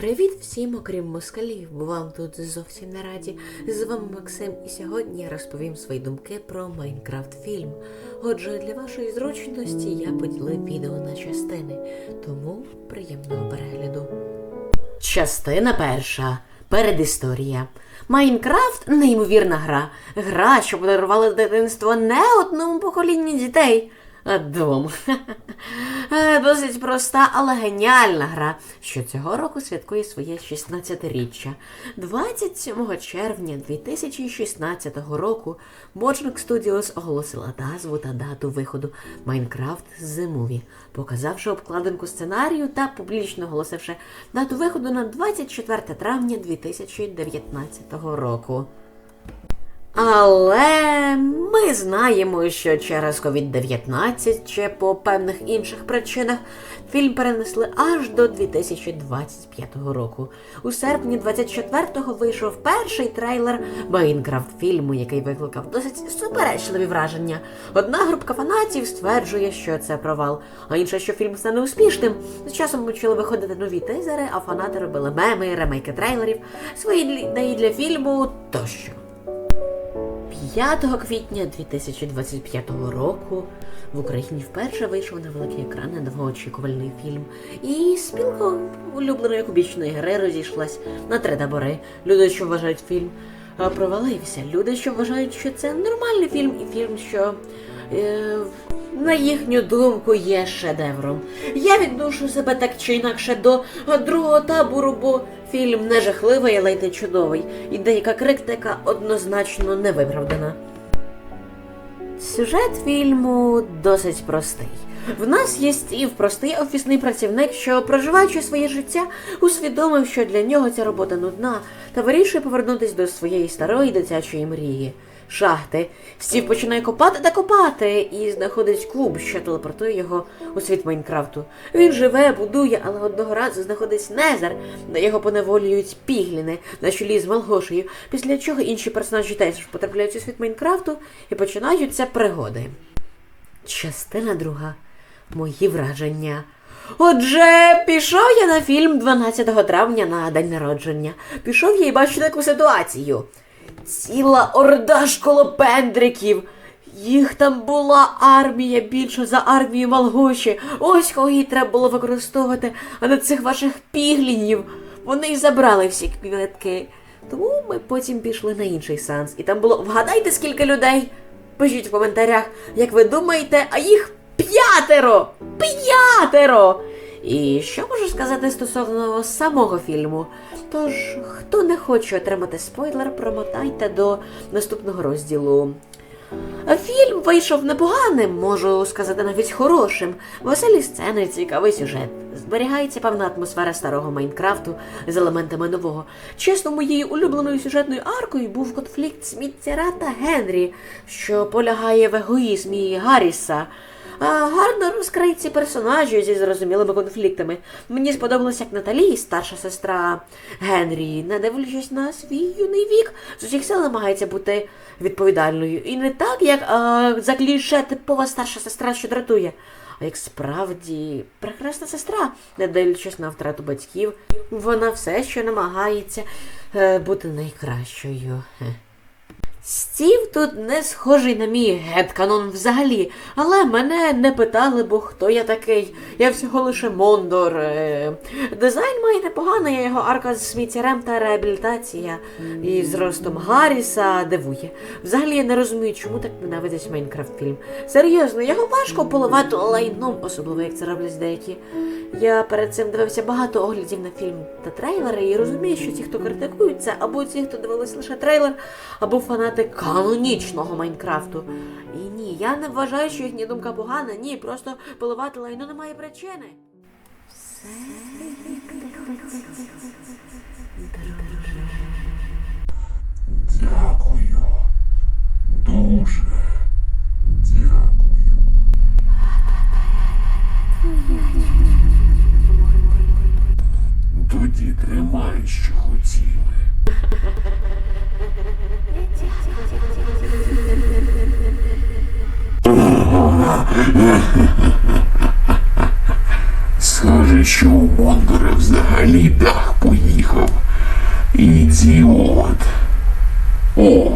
Привіт всім, окрім москалів, бо вам тут зовсім не раді. З вами Максим, і сьогодні я розповім свої думки про Майнкрафт фільм. Отже, для вашої зручності я поділив відео на частини, тому приємного перегляду. Частина перша. Передісторія. Майнкрафт неймовірна гра. Гра, що подарувала дитинство не одному поколінню дітей, а двом. Е, Досить проста, але геніальна гра, що цього року святкує своє 16-річчя. 27 червня 2016 року Mojang Studios оголосила назву та дату виходу Minecraft The Movie, показавши обкладинку сценарію та публічно оголосивши дату виходу на 24 травня 2019 року. Але ми знаємо, що через COVID-19 чи по певних інших причинах фільм перенесли аж до 2025 року. У серпні 24-го вийшов перший трейлер Майнкрафт фільму, який викликав досить суперечливі враження. Одна групка фанатів стверджує, що це провал, а інша, що фільм стане успішним. З часом почали виходити нові тизери, а фанати робили меми, ремейки трейлерів, свої ідеї для фільму тощо. 5 квітня 2025 року в Україні вперше вийшов на великий екран довгоочікувальний фільм. І спілка улюбленої кубічної гри розійшлась на три табори. Люди, що вважають фільм провалився. Люди, що вважають, що це нормальний фільм, і фільм, що. Е, на їхню думку є шедевром. Я відношу себе так чи інакше до другого табору, бо фільм не жахливий, але й не чудовий, і деяка критика однозначно не виправдана. Сюжет фільму досить простий. В нас є Стів, простий офісний працівник, що, проживаючи своє життя, усвідомив, що для нього ця робота нудна, та вирішує повернутися до своєї старої дитячої мрії. Шахти. Стів починає копати та копати і знаходить куб, що телепортує його у світ Майнкрафту. Він живе, будує, але одного разу знаходить Незер, де його поневолюють пігліни на чолі з Малгошею, після чого інші персонажі теж потрапляють у світ Майнкрафту і починаються пригоди. Частина друга. Мої враження. Отже, пішов я на фільм 12 травня на день народження. Пішов я і бачу таку ситуацію. Ціла орда школопендриків. Їх там була армія більше за армію Малгоші. Ось кого їй треба було використовувати, а не цих ваших піглінів. Вони й забрали всі квітки. Тому ми потім пішли на інший сеанс. І там було вгадайте, скільки людей. Пишіть в коментарях, як ви думаєте, а їх п'ятеро! П'ятеро! І що можу сказати стосовно самого фільму? Тож, хто не хоче отримати спойлер, промотайте до наступного розділу. Фільм вийшов непоганим, можу сказати, навіть хорошим. Веселі сцени, цікавий сюжет. Зберігається певна атмосфера старого Майнкрафту з елементами нового. Чесно, моєю улюбленою сюжетною аркою був конфлікт Сміттєра та Генрі, що полягає в егоїзмі Гарріса. Гарно розкриють ці персонажі зі зрозумілими конфліктами. Мені сподобалось, як Наталі, старша сестра Генрі, не дивлячись на свій юний вік, з усіх сил намагається бути відповідальною. І не так, як а, за кліше типова старша сестра, що дратує, а як справді прекрасна сестра, не дивлячись на втрату батьків, вона все ще намагається е, бути найкращою. Стів тут не схожий на мій гетканон взагалі, але мене не питали, бо хто я такий. Я всього лише Мондор. Е, Дизайн має непоганий, його арка з сміттярем та реабілітація і з ростом Гарріса дивує. Взагалі я не розумію, чому так ненавидять Майнкрафт фільм. Серйозно, його важко поливати лайном, особливо як це роблять деякі. Я перед цим дивився багато оглядів на фільм та трейлери і розумію, що ті, хто критикують це, або ті, хто дивились лише трейлер, або фанати канонічного Майнкрафту. І ні, я не вважаю, що їхня думка погана. Ні, просто поливати лайно немає причини. Дякую. Дуже дякую. Тоді тримай, що хотіли. Схоже, що у Монгера взагалі дах поїхав. Ідіот. О,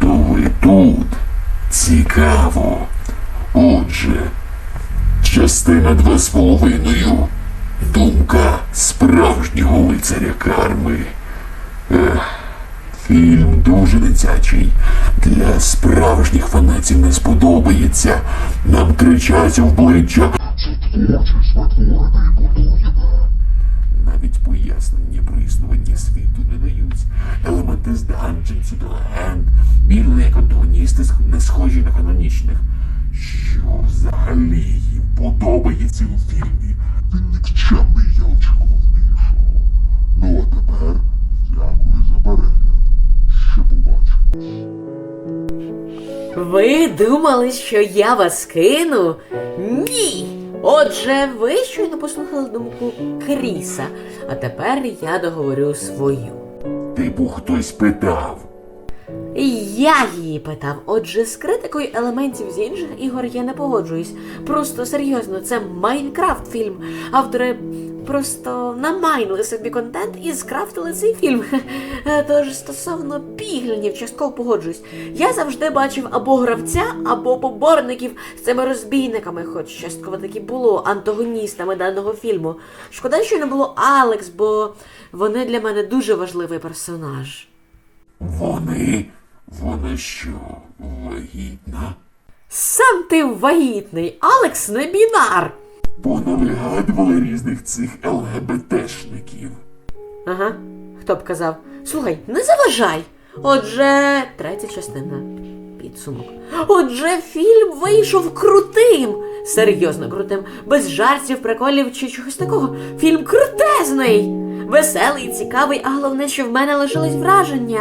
то ви тут. Цікаво. Отже, частина два з половиною. Думка справжнього лицаря карми. Ех, фільм дуже дитячий. Для справжніх фанатів не сподобається. Нам кричать обличчя. Це творчість витвореної будуємо. Навіть пояснення про існування світу не дають. Елементи з Dungeons і легенд, білі як не схожі на канонічних. Що взагалі їм подобається у фільмі? Думали, що я вас кину? Ні. Отже, ви щойно послухали думку Кріса, а тепер я договорю свою. Типу хтось питав. Я її питав. Отже, з критикою елементів з інших ігор я не погоджуюсь. Просто серйозно, це Майнкрафт фільм. Автори просто намайнили собі контент і скрафтили цей фільм. Тож стосовно піглінів, частково погоджуюсь. Я завжди бачив або гравця, або поборників з цими розбійниками, хоч частково таки було антагоністами даного фільму. Шкода, що не було Алекс, бо вони для мене дуже важливий персонаж. Вони? Вона що, вагітна? Сам ти вагітний, Алекс не бінар. Понавигадували різних цих ЛГБТшників. Ага, хто б казав. Слухай, не заважай. Отже, третя частина. Підсумок. Отже, фільм вийшов крутим. Серйозно крутим. Без жартів, приколів чи чогось такого. Фільм крутезний. Веселий, цікавий, а головне, що в мене лишились враження.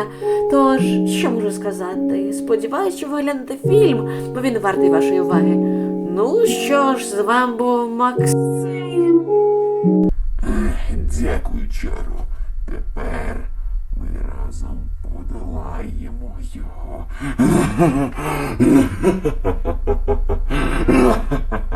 Тож, що можу сказати? Сподіваюсь, що ви глянете фільм, бо він вартий вашої уваги. Ну що ж, з вами був Максим. Дякую, Чаро. Тепер ми разом подолаємо його.